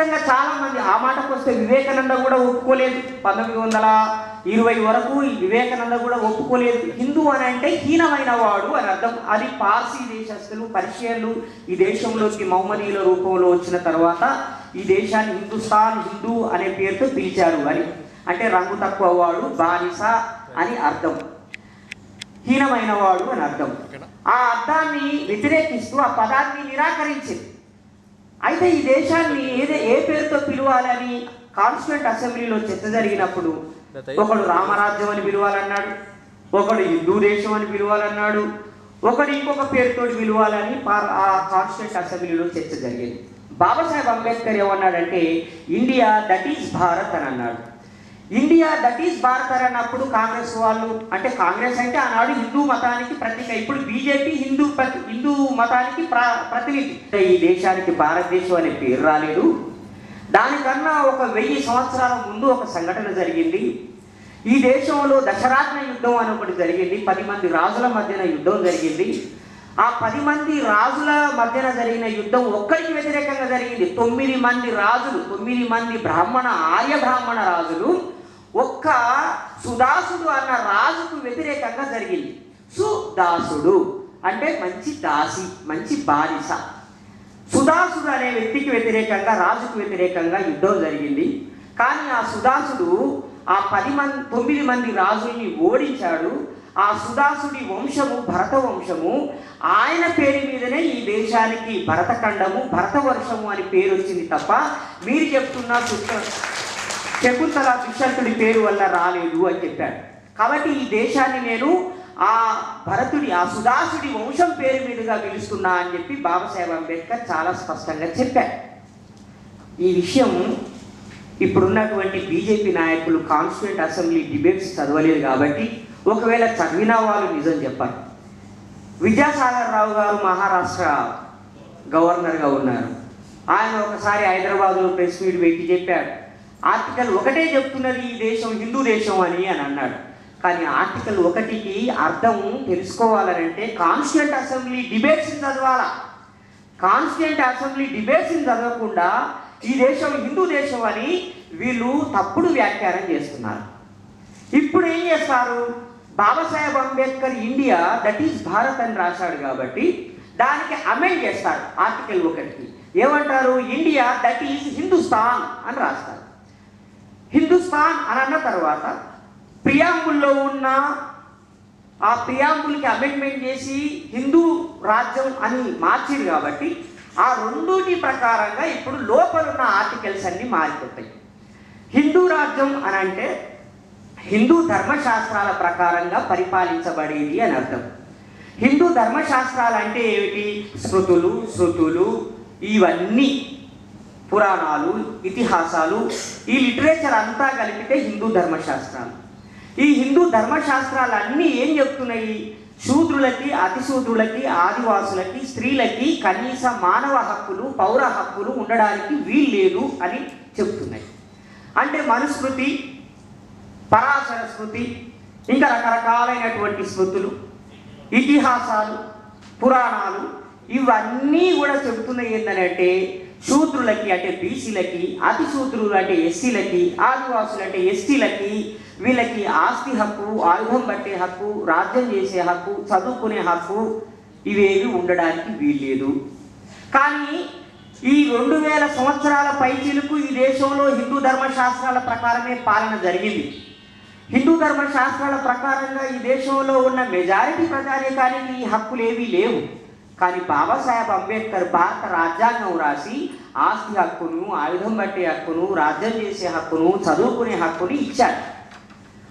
నిజంగా చాలా మంది ఆ మాటకు వస్తే వివేకానంద కూడా ఒప్పుకోలేదు. పంతొమ్మిది వందల ఇరవై వరకు ఈ వివేకానంద కూడా ఒప్పుకోలేదు. హిందూ అని అంటే హీనమైన వాడు అని అర్థం. అది పార్సీ దేశస్తులు పర్షియన్లు ఈ దేశంలోకి మహమ్మదీయుల రూపంలో వచ్చిన తర్వాత ఈ దేశాన్ని హిందుస్థాన్ హిందూ అనే పేరుతో పిలిచారు అని. అంటే రంగు తక్కువ వాడు బానిస అని అర్థం. హీనమైన వాడు అని అర్థం. ఆ అర్థాన్ని వ్యతిరేకిస్తూ ఆ పదాన్ని నిరాకరించింది. అయితే ఈ దేశాన్ని ఏదే ఏ పేరుతో పిలవాలని కాన్స్టిట్యూంట్ అసెంబ్లీలో చర్చ జరిగినప్పుడు ఒకడు రామరాజ్యం అని పిలవాలన్నాడు ఒకడు హిందూ దేశం అని పిలవాలన్నాడు ఒకడు ఇంకొక పేరుతో పిలవాలని పార్- ఆ కాన్స్టిట్యూంట్ అసెంబ్లీలో చర్చ జరిగింది. బాబాసాహెబ్ అంబేద్కర్ ఏమన్నాడంటే ఇండియా దట్ ఈస్ భారత్ అని అన్నాడు. ఇండియా దట్ ఈస్ భారత్ అన్నప్పుడు కాంగ్రెస్ వాళ్ళు అంటే కాంగ్రెస్ అంటే ఆనాడు హిందూ మతానికి ప్రతీక. ఇప్పుడు బీజేపీ హిందూ ప్రతి- హిందూ మతానికి ప్రతినిధి. అంటే ఈ దేశానికి భారతదేశం అనే పేరు రాలేదు. దానికన్నా ఒక వెయ్యి సంవత్సరాల ముందు ఒక సంఘటన జరిగింది. ఈ దేశంలో దశరాత్న యుద్ధం అని ఒకటి జరిగింది. పది మంది రాజుల మధ్యన యుద్ధం జరిగింది. ఆ పది మంది రాజుల మధ్యన జరిగిన యుద్ధం ఒక్కరికి వ్యతిరేకంగా జరిగింది. తొమ్మిది మంది రాజులు తొమ్మిది మంది బ్రాహ్మణ ఆర్య బ్రాహ్మణ రాజులు ఒక్క సుదాసుడు అన్న రాజుకు వ్యతిరేకంగా జరిగింది. సుదాసుడు అంటే మంచి దాసి మంచి బానిస. సుదాసుడు అనే వ్యక్తికి వ్యతిరేకంగా రాజుకు వ్యతిరేకంగా యుద్ధం జరిగింది. కానీ ఆ సుదాసుడు ఆ పది మంది తొమ్మిది మంది రాజుల్ని ఓడించాడు. ఆ సుదాసుడి వంశము భరత వంశము. ఆయన పేరు మీదనే ఈ దేశానికి భరతఖండము భరతవర్షము అని పేరు వచ్చింది తప్ప మీరు చెప్తున్న సుత్త శకుంతల దుష్యంతుడి పేరు వల్ల రాలేదు అని చెప్పాడు కాబట్టి ఈ దేశాన్ని నేను ఆ భరతుడి ఆ సుదాసుడి వంశం పేరు మీదుగా పిలుస్తున్నా అని చెప్పి బాబాసాహెబ్ అంబేద్కర్ చాలా స్పష్టంగా చెప్పారు. ఈ విషయం ఇప్పుడున్నటువంటి బీజేపీ నాయకులు కాన్స్టిట్యూంట్ అసెంబ్లీ డిబేట్స్ చదవలేదు కాబట్టి ఒకవేళ చదివిన వాళ్ళు నిజం చెప్పారు. విద్యాసాగర్ రావు గారు మహారాష్ట్ర గవర్నర్గా ఉన్నారు. ఆయన ఒకసారి హైదరాబాద్లో ప్రెస్ మీట్ పెట్టి చెప్పాడు ఆర్టికల్ ఒకటే చెప్తున్నది ఈ దేశం హిందూ దేశం అని అని అన్నాడు. కానీ ఆర్టికల్ ఒకటికి అర్థం తెలుసుకోవాలనంటే కాన్స్టిట్యూంట్ అసెంబ్లీ డిబేట్స్ చదవాలా? కాన్స్టిట్యూంట్ అసెంబ్లీ డిబేట్స్ని చదవకుండా ఈ దేశం హిందూ దేశం అని వీళ్ళు తప్పుడు వ్యాఖ్యానం చేస్తున్నారు. ఇప్పుడు ఏం చేస్తారు? Babasaheb Ambedkar India that is Bharat అని రాశాడు కాబట్టి దానికి అమెండ్ చేస్తారు ఆర్టికల్ ఒకటికి. ఏమంటారు? ఇండియా దట్ ఈస్ హిందుస్థాన్ అని రాస్తారు. హిందుస్థాన్ అని అన్న తర్వాత ప్రియాంబుల్లో ఉన్న ఆ ప్రియాంబుల్కి అమెండ్మెంట్ చేసి హిందూ రాజ్యం అని మార్చింది కాబట్టి ఆ రెండుటి ప్రకారంగా ఇప్పుడు లోపలున్న ఆర్టికల్స్ అన్నీ మారిపోతాయి. హిందూ రాజ్యం అని అంటే హిందూ ధర్మశాస్త్రాల ప్రకారంగా పరిపాలించబడేది అని అర్థం. హిందూ ధర్మశాస్త్రాలు అంటే ఏమిటి? శృతులు శృతులు ఇవన్నీ. పురాణాలు ఇతిహాసాలు ఈ లిటరేచర్ అంతా కలిపితే హిందూ ధర్మశాస్త్రాలు. ఈ హిందూ ధర్మశాస్త్రాలు అన్నీ ఏం చెప్తున్నాయి? శూద్రులకి అతిశూద్రులకి ఆదివాసులకి స్త్రీలకి కనీస మానవ హక్కులు పౌర హక్కులు ఉండడానికి వీల్లేదు అని చెప్తున్నాయి. అంటే మనుస్మృతి పరాశర స్మృతి ఇంకా రకరకాలైనటువంటి స్మృతులు ఇతిహాసాలు పురాణాలు ఇవన్నీ కూడా చెబుతున్నాయి ఏంటంటే శూద్రులకి అంటే బీసీలకి అతి శూద్రులు అంటే ఎస్సీలకి ఆదివాసులు అంటే ఎస్టీలకి వీళ్ళకి ఆస్తి హక్కు ఆయుధం పట్టే హక్కు రాజ్యం చేసే హక్కు చదువుకునే హక్కు ఇవేవి ఉండడానికి వీల్లేదు. కానీ ఈ రెండు వేల సంవత్సరాల పైచీలకు ఈ దేశంలో హిందూ ధర్మశాస్త్రాల ప్రకారమే పాలన జరిగింది. హిందూ ధర్మశాస్త్రాల ప్రకారంగా ఈ దేశంలో ఉన్న మెజారిటీ ప్రజానీకానికి ఈ హక్కులేవీ లేవు. కానీ బాబాసాహెబ్ అంబేద్కర్ భారత రాజ్యాంగం రాసి ఆస్తి హక్కును ఆయుధం పట్టే హక్కును రాజ్యం చేసే హక్కును చదువుకునే హక్కుని ఇచ్చాడు.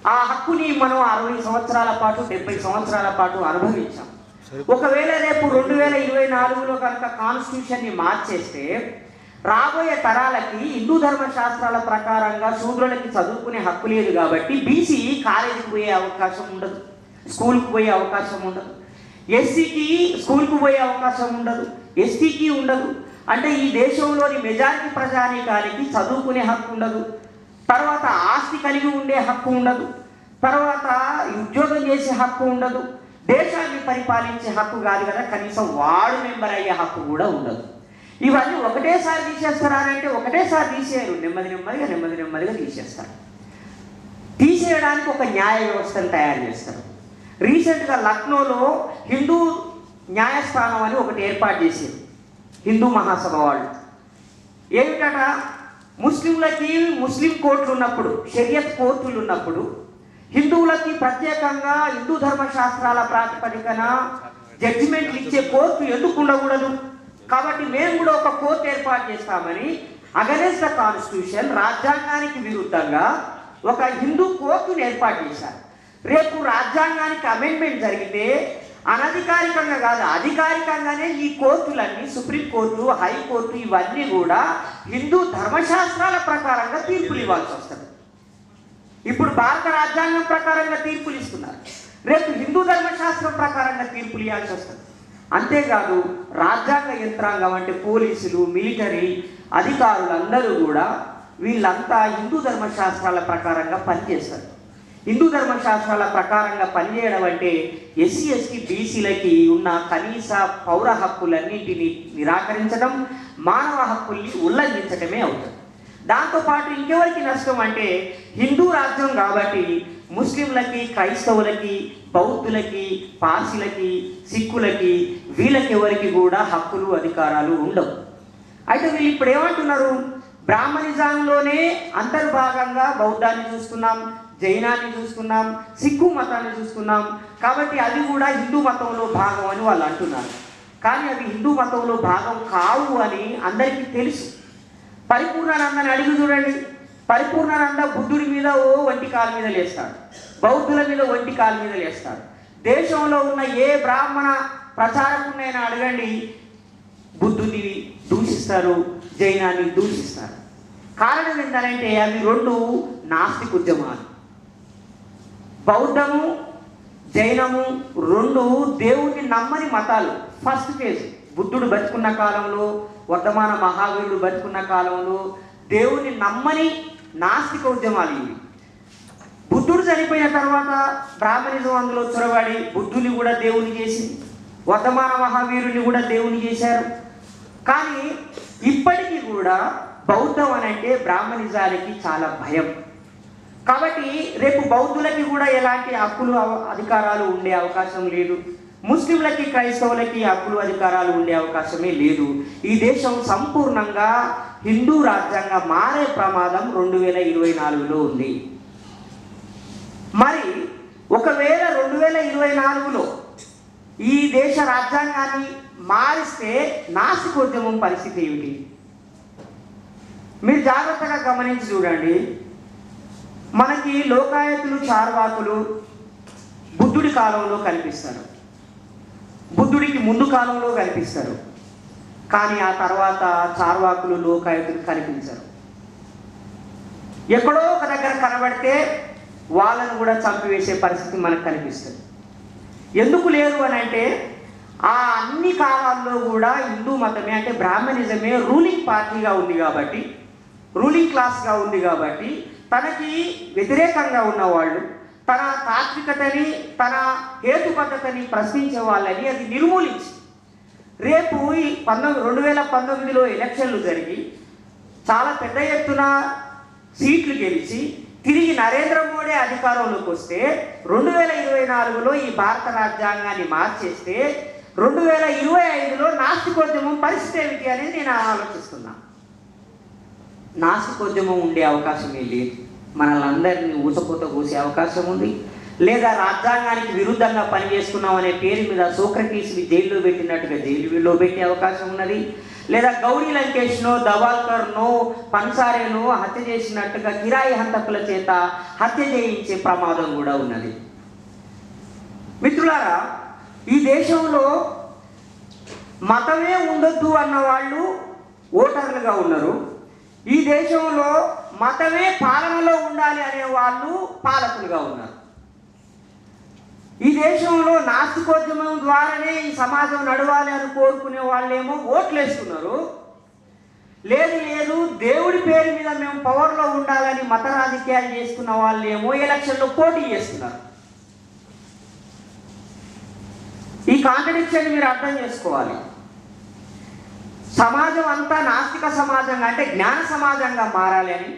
ఆ హక్కుని మనం అరవై సంవత్సరాల పాటు డెబ్బై సంవత్సరాల పాటు అనుభవించాం. ఒకవేళ రేపు రెండు వేల ఇరవై నాలుగులో కనుక కాన్స్టిట్యూషన్ని మార్చేస్తే రాబోయే తరాలకి హిందూ ధర్మ శాస్త్రాల ప్రకారంగా శూద్రులకి చదువుకునే హక్కు లేదు కాబట్టి బీసీ కాలేజీకి పోయే అవకాశం ఉండదు స్కూల్కి పోయే అవకాశం ఉండదు. ఎస్సీకి స్కూల్కి పోయే అవకాశం ఉండదు. ఎస్టీకి ఉండదు. అంటే ఈ దేశంలోని మెజారిటీ ప్రజానీకానికి చదువుకునే హక్కు ఉండదు. తర్వాత ఆస్తి కలిగి ఉండే హక్కు ఉండదు. తర్వాత ఉద్యోగం చేసే హక్కు ఉండదు. దేశాన్ని పరిపాలించే హక్కు కాదు కదా కనీసం వార్డు మెంబర్ అయ్యే హక్కు కూడా ఉండదు. ఇవన్నీ ఒకటేసారి తీసేస్తారా అంటే ఒకటేసారి తీసేయరు. నెమ్మది నెమ్మదిగా నెమ్మది నెమ్మదిగా తీసేస్తారు. తీసేయడానికి ఒక న్యాయ వ్యవస్థను తయారు చేస్తారు. రీసెంట్గా లక్నోలో హిందూ న్యాయస్థానం అని ఒకటి ఏర్పాటు చేసింది. హిందూ మహాసభ వాళ్ళు. ఏమిటట ముస్లింలకి ముస్లిం కోర్టులు ఉన్నప్పుడు షరియత్ కోర్టులు ఉన్నప్పుడు హిందువులకి ప్రత్యేకంగా హిందూ ధర్మశాస్త్రాల ప్రాతిపదికన జడ్జిమెంట్లు ఇచ్చే కోర్టు ఎందుకు ఉండకూడదు? కాబట్టి మేము కూడా ఒక కోర్టు ఏర్పాటు చేస్తామని అగనెస్ట్ ద కాన్స్టిట్యూషన్ రాజ్యాంగానికి విరుద్ధంగా ఒక హిందూ కోర్టును ఏర్పాటు చేశారు. రేపు రాజ్యాంగానికి అమెండ్మెంట్ జరిగితే అనధికారికంగా కాదు అధికారికంగానే ఈ కోర్టులన్నీ సుప్రీంకోర్టు హైకోర్టు ఇవన్నీ కూడా హిందూ ధర్మశాస్త్రాల ప్రకారంగా తీర్పులు ఇవ్వాల్సి వస్తుంది. ఇప్పుడు భారత రాజ్యాంగం ప్రకారంగా తీర్పులు ఇస్తున్నారు. రేపు హిందూ ధర్మశాస్త్రం ప్రకారంగా తీర్పులు ఇవ్వాల్సి వస్తుంది. అంతేకాదు రాజ్యాంగ యంత్రాంగం అంటే పోలీసులు మిలిటరీ అధికారులందరూ కూడా వీళ్ళంతా హిందూ ధర్మశాస్త్రాల ప్రకారంగా పనిచేస్తారు. హిందూ ధర్మశాస్త్రాల ప్రకారంగా పనిచేయడం అంటే ఎస్సీ ఎస్టీ బీసీలకి ఉన్న కనీస పౌర హక్కులన్నింటినీ నిరాకరించడం మానవ హక్కుల్ని ఉల్లంఘించడమే అవుతుంది. దాంతోపాటు ఇంకెవరికి నష్టం అంటే హిందూ రాజ్యం కాబట్టి ముస్లింలకి క్రైస్తవులకి బౌద్ధులకి పార్సీలకి సిక్కులకి వీళ్ళకి ఎవరికి కూడా హక్కులు అధికారాలు ఉండవు. అయితే వీళ్ళు ఇప్పుడు ఏమంటున్నారు? బ్రాహ్మణిజంలోనే అంతర్భాగంగా బౌద్ధాన్ని చూస్తున్నాం జైనాన్ని చూసుకున్నాం సిక్కు మతాన్ని చూసుకున్నాం. కాబట్టి అది కూడా హిందూ మతంలో భాగం అని వాళ్ళు అంటున్నారు. కానీ అవి హిందూ మతంలో భాగం కావు అని అందరికీ తెలుసు. పరిపూర్ణానందని అడిగి చూడండి. పరిపూర్ణానంద బుద్ధుడి మీద ఓ వంటి కాలు మీద లేస్తాడు. బౌద్ధుల మీద వంటి కాలు మీద లేస్తాడు. దేశంలో ఉన్న ఏ బ్రాహ్మణ ప్రచారకున్నైనా అడగండి బుద్ధుని దూషిస్తారు జైనాన్ని దూషిస్తారు. కారణం ఏంటంటే అవి రెండు నాస్తిక ఉద్యమాలు. బౌద్ధము జైనము రెండు దేవుణ్ణి నమ్మని మతాలు. ఫస్ట్ ఫేజ్ బుద్ధుడు బతుకున్న కాలంలో వర్ధమాన మహావీరుడు బతుకున్న కాలంలో దేవుణ్ణి నమ్మని నాస్తిక ఉద్యమాలు ఇవి. బుద్ధుడు చనిపోయిన తర్వాత బ్రాహ్మణిజం అందులో చొరబడి బుద్ధుని కూడా దేవుని చేసింది. వర్ధమాన మహావీరుని కూడా దేవుని చేశారు. కానీ ఇప్పటికీ కూడా బౌద్ధం అని అంటే బ్రాహ్మణిజానికి చాలా భయం. కాబట్టి రేపు బౌద్ధులకి కూడా ఎలాంటి హక్కులు అవ- అధికారాలు ఉండే అవకాశం లేదు. ముస్లింలకి క్రైస్తవులకి హక్కులు అధికారాలు ఉండే అవకాశమే లేదు. ఈ దేశం సంపూర్ణంగా హిందూ రాజ్యాంగం మారే ప్రమాదం రెండు వేల ఇరవై నాలుగులో ఉంది. మరి ఒకవేళ రెండు వేల ఇరవై నాలుగులో ఈ దేశ రాజ్యాంగాన్ని మారిస్తే నాసికోద్యమం పరిస్థితి ఏమిటి? మీరు జాగ్రత్తగా గమనించి చూడండి. మనకి లోకాయతులు చార్వాకులు బుద్ధుడి కాలంలో కనిపిస్తారు. బుద్ధుడికి ముందు కాలంలో కనిపిస్తారు. కానీ ఆ తర్వాత చార్వాకులు లోకాయతులు కనిపించరు. ఎక్కడో ఒక దగ్గర కనబడితే వాళ్ళను కూడా చంపివేసే పరిస్థితి మనకు కనిపిస్తుంది. ఎందుకు లేదు అని అంటే ఆ అన్ని కాలాల్లో కూడా హిందూ మతమే అంటే బ్రాహ్మణిజమే రూలింగ్ పార్టీగా ఉంది కాబట్టి రూలింగ్ క్లాస్గా ఉంది కాబట్టి తనకి వ్యతిరేకంగా ఉన్నవాళ్ళు తన తాత్వికతని తన హేతుబద్ధతని ప్రశ్నించే వాళ్ళని అది నిర్మూలించి రేపు ఈ పంతొమ్మిది రెండు వేల పంతొమ్మిదిలో ఎలక్షన్లు జరిగి చాలా పెద్ద ఎత్తున సీట్లు గెలిచి తిరిగి నరేంద్ర మోడీ అధికారంలోకి వస్తే రెండు వేల ఇరవై నాలుగులో ఈ భారత రాజ్యాంగాన్ని మార్చేస్తే రెండు వేల ఇరవై ఐదులో నాస్తికోద్యమం పరిస్థితి ఏమిటి అనేది నేను ఆలోచిస్తున్నాను. నాశకోద్యమం ఉండే అవకాశమే లేదు. మనల్ని ఊసపోత కూసే అవకాశం ఉంది. లేదా రాజ్యాంగానికి విరుద్ధంగా పనిచేసుకున్నాం అనే పేరు మీద సోక్రటీస్ని జైల్లో పెట్టినట్టుగా జైలులో పెట్టే అవకాశం ఉన్నది. లేదా గౌరీ లంకేష్నో దవాల్కర్నో పన్సారేనో హత్య చేసినట్టుగా కిరాయి హంతకుల చేత హత్య చేయించే ప్రమాదం కూడా ఉన్నది. మిత్రులారా ఈ దేశంలో మతమే ఉండొద్దు అన్న వాళ్ళు ఓటర్లుగా ఉన్నారు. ఈ దేశంలో మతమే పాలనలో ఉండాలి అనే వాళ్ళు పాలకులుగా ఉన్నారు. ఈ దేశంలో నాస్తికోద్యమం ద్వారానే ఈ సమాజం నడవాలి అని కోరుకునే వాళ్ళేమో ఓట్లు వేసుకున్నారు లేదు లేదు దేవుడి పేరు మీద మేము పవర్లో ఉండాలని మత రాజకీయాలు చేసుకున్న వాళ్ళేమో ఎలక్షన్లో పోటీ చేస్తున్నారు. ఈ కాంట్రడిక్షన్ మీరు అర్థం చేసుకోవాలి. సమాజం అంతా నాస్తిక సమాజంగా అంటే జ్ఞాన సమాజంగా మారాలి అని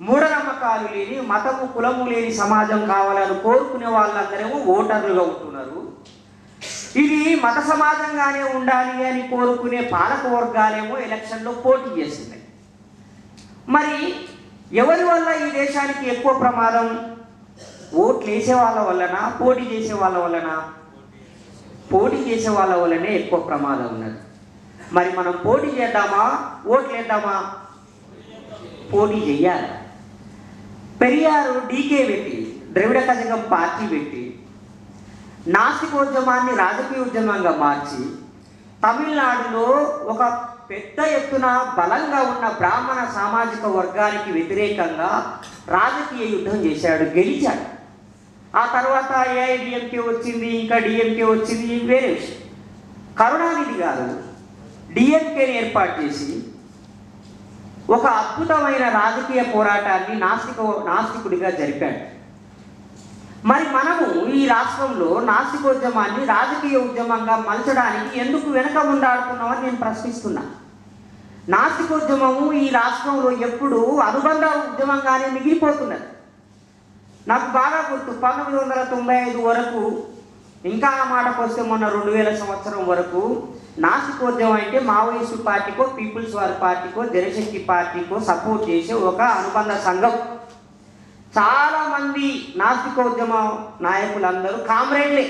మూఢనమ్మకాలు లేని మతము కులము లేని సమాజం కావాలని కోరుకునే వాళ్ళందరేమో ఓటర్లుగా ఉంటున్నారు. ఇది మత సమాజంగానే ఉండాలి అని కోరుకునే పాలక వర్గాలేమో ఎలక్షన్లో పోటీ చేస్తున్నాయి. మరి ఎవరి వల్ల ఈ దేశానికి ఎక్కువ ప్రమాదం? ఓట్లు వేసే వాళ్ళ వలన పోటీ చేసే వాళ్ళ వలన పోటీ చేసే వాళ్ళ వల్లనే ఎక్కువ ప్రమాదం ఉన్నది. మరి మనం పోటీ చేద్దామా? ఓట్లేద్దామా? పోటీ చెయ్యాలి. పెరియారు డీకే పెట్టి ద్రవిడ కజగం పార్టీ పెట్టి నాసికోద్యమాన్ని రాజకీయ ఉద్యమంగా మార్చి తమిళనాడులో ఒక పెద్ద ఎత్తున బలంగా ఉన్న బ్రాహ్మణ సామాజిక వర్గానికి వ్యతిరేకంగా రాజకీయ యుద్ధం చేశాడు గెలిచాడు. ఆ తర్వాత ఏఐడిఎంకే వచ్చింది ఇంకా డిఎంకే వచ్చింది వేరే విషయం. కరుణానిధి గారు డిఎంకేని ఏర్పాటు చేసి ఒక అద్భుతమైన రాజకీయ పోరాటాన్ని నాస్తిక నాస్తికుడిగా జరిపాడు. మరి మనము ఈ రాష్ట్రంలో నాస్తికోద్యమాన్ని రాజకీయ ఉద్యమంగా మలచడానికి ఎందుకు వెనక ఉండాడుతున్నామని నేను ప్రశ్నిస్తున్నా. నాస్తికోద్యమము ఈ రాష్ట్రంలో ఎప్పుడు అనుబంధ ఉద్యమంగానే మిగిలిపోతున్నది. నాకు బాగా గుర్తు పంతొమ్మిది వందల తొంభై ఐదు వరకు ఇంకా ఆ మాటకు వస్తే మొన్న రెండు వేల సంవత్సరం వరకు నాసికోద్యమం అంటే మావోయిస్టు పార్టీకో పీపుల్స్ వార్ పార్టీకో జనశక్తి పార్టీకో సపోర్ట్ చేసే ఒక అనుబంధ సంఘం. చాలామంది నాస్తికోద్యమ నాయకులందరూ కామ్రేడ్లే.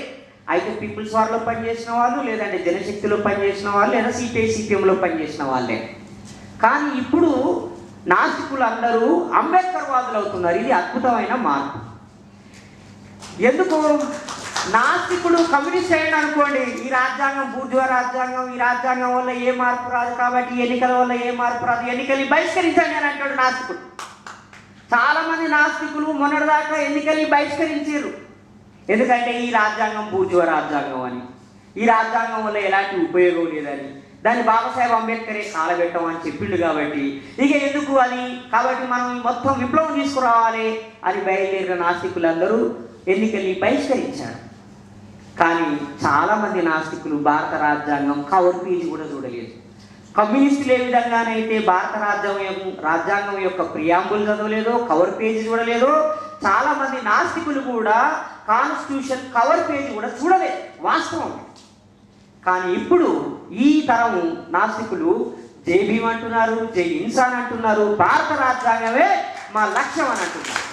అయితే పీపుల్స్ వార్లో పనిచేసిన వాళ్ళు లేదంటే జనశక్తిలో పనిచేసిన వాళ్ళు లేదా సిపిఐ సిపిఎంలో పనిచేసిన వాళ్ళే. కానీ ఇప్పుడు నాస్తికులందరూ అంబేద్కర్ వాదులు అవుతున్నారు ఇది అద్భుతమైన మార్పు. ఎందుకు నాస్తికుడు కమ్యూనిస్ట్ అయ్యాడు అనుకోండి ఈ రాజ్యాంగం బూర్జువా రాజ్యాంగం ఈ రాజ్యాంగం వల్ల ఏ మార్పు రాదు కాబట్టి ఎన్నికల వల్ల ఏ మార్పు రాదు ఎన్నికల్ని బహిష్కరించండి అని అంటాడు నాస్తికుడు. చాలామంది నాస్తికులు మొన్నటిదాకా ఎన్నికల్ని బహిష్కరించారు. ఎందుకంటే ఈ రాజ్యాంగం బూర్జువ రాజ్యాంగం అని. ఈ రాజ్యాంగం వల్ల ఎలాంటి ఉపయోగం లేదని. దాన్ని బాబాసాహెబ్ అంబేద్కరే కాలబెట్టమని చెప్పిండు కాబట్టి ఇక ఎందుకు అని కాబట్టి మనం మొత్తం విప్లవం తీసుకురావాలి అని బయలుదేరిన నాస్తికులందరూ ఎన్నికల్ని బహిష్కరించారు. కానీ చాలామంది నాస్తికులు భారత రాజ్యాంగం కవర్ పేజీ కూడా చూడలేదు. కమ్యూనిస్టులు ఏ విధంగానైతే భారత రాజ్యాంగం రాజ్యాంగం యొక్క ప్రియాంబుల్ చదవలేదో కవర్ పేజీ చూడలేదో చాలామంది నాస్తికులు కూడా కాన్స్టిట్యూషన్ కవర్ పేజీ కూడా చూడలేదు వాస్తవం. కానీ ఇప్పుడు ఈ తరం నాస్తికులు జై భీమ్ అంటున్నారు జై ఇన్సాన్ అంటున్నారు భారత రాజ్యాంగమే మా లక్ష్యం అని అంటున్నారు.